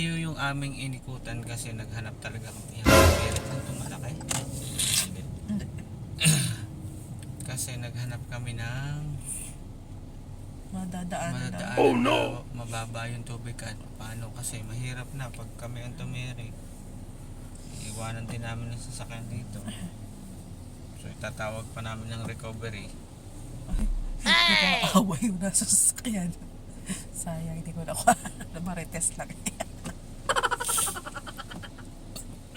malayo yung aming inikutan kasi naghanap talaga kami. Hirap lang itong malaki. kasi naghanap kami ng Madadaanan lang. madadaanan oh, no! na mababa yung tubig at paano kasi mahirap na pag kami ang tumiri. Iwanan din namin ng sasakyan dito. So itatawag pa namin ng recovery. Hindi ko maawa yung nasa sasakyan. Sayang, hindi ko nakuha. Marites lang.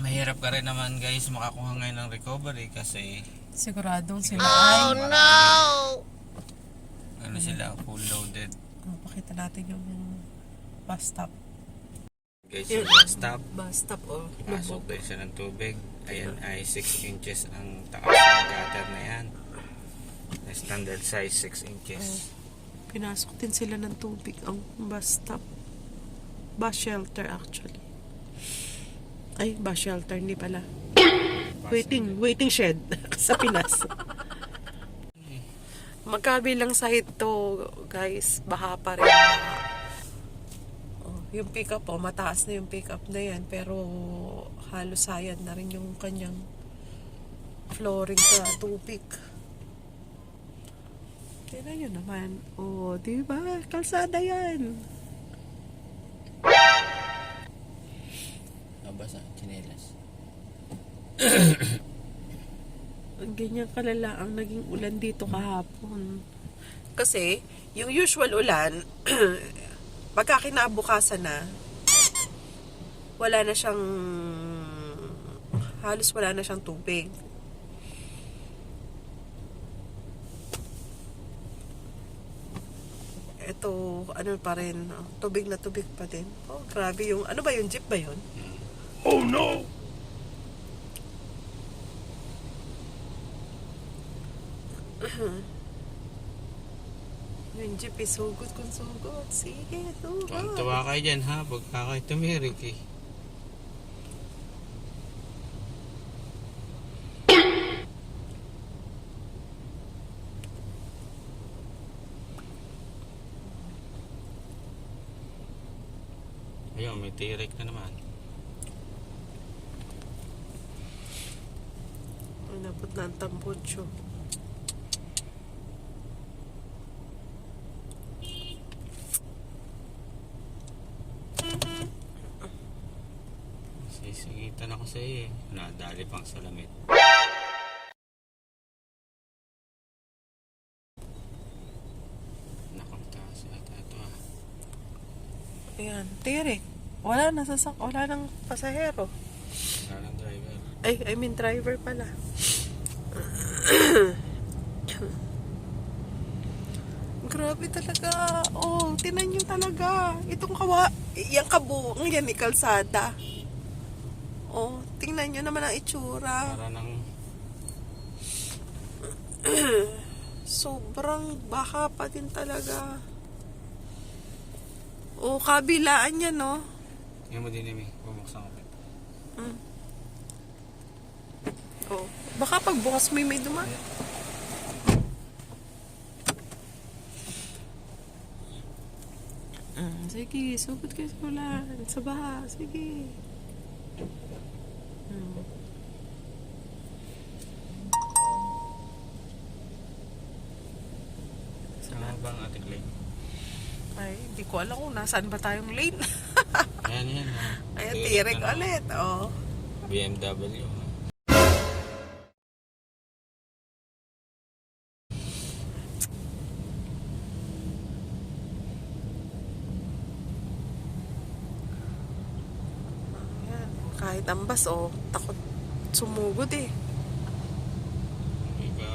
Mahirap ka rin naman guys makakuha ngayon ng recovery kasi Siguradong sila ay... ano sila full loaded. Oh, pakita natin yung bus stop. Guys, yung bus stop, Bus stop, oh. pasok din siya ng tubig. Ayan ay 6 inches ang taas ng gutter na yan. Standard size 6 inches. Pinasok din sila ng tubig ang bus stop. Bus shelter actually. Ay, bus shelter, hindi pala. Waiting, waiting shed sa Pinas. Magkabilang side to, guys. Baha pa rin. Oh, yung pickup, oh, mataas na yung pickup na yan. Pero halos sayad na rin yung kanyang flooring sa tubig. Tingnan nyo naman. Oh, di ba? Kalsada yan. Nabasa, chinelas. Ang ganyan kalala ang naging ulan dito kahapon. Kasi, yung usual ulan, pagka kinabukasan na, wala na siyang, halos wala na siyang tubig. Ito, ano pa rin, tubig na tubig pa din. Oh, grabe yung, ano ba yung jeep ba yun? Oh no! Yung jeep is sugod kung sugod. Sige, sugod. Tuwa kayo dyan ha, pagka kayo tumirik eh. Ayun, may tirik na naman. Inabot na ang tambutso. Sisigitan ako sa iyo eh. Nadali pang salamit. Nakamtaas yata ito ah. Ayan, tirik. Wala na sasak, wala nang pasahero. Wala ng driver. Ay, I mean driver pala. Grabe talaga. Oh, tinan nyo talaga. Itong kawa, yung kabuong yan, ni kalsada. Oh, tingnan nyo naman ang itsura. Para ng Sobrang baka pa din talaga. Oh, kabilaan yan, no? Tingnan mo din Emi. Bumuksan ko. Mm. Oh, baka pagbukas mo may duma. Mm, sige, sugod kayo sa ulan. Sa baha, sige. Mm. Saan ba ang ating lane? Ay, hindi ko alam kung nasaan ba tayong lane. Ayan yan. ah. Ayan, Tirik na naman. ulit. Oh. BMW. Kahit ambas, oh, takot sumugod eh. Iba.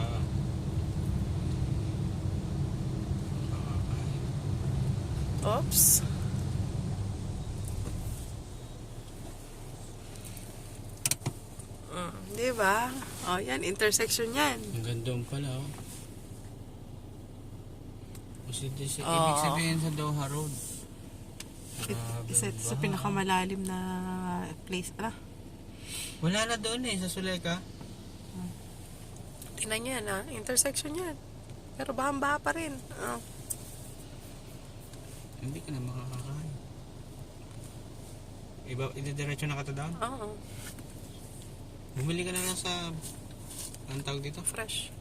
Oops. Mm, di ba? Oh, yan, intersection yan. Ang gandong pala oh. Kasi siya, Oo. ibig sabihin sa Doha Road. It, Grabe, isa ito sa baha. pinakamalalim na place. Ah, Wala na doon eh, sa Suleka. tingnan nyo yan ah. Intersection yan. Pero bahang-baha pa rin. Oh. Hindi ka na makakakain. Iba, ididiretso na ka to down? Oo, Bumili ka na lang sa... Anong tawag dito? fresh.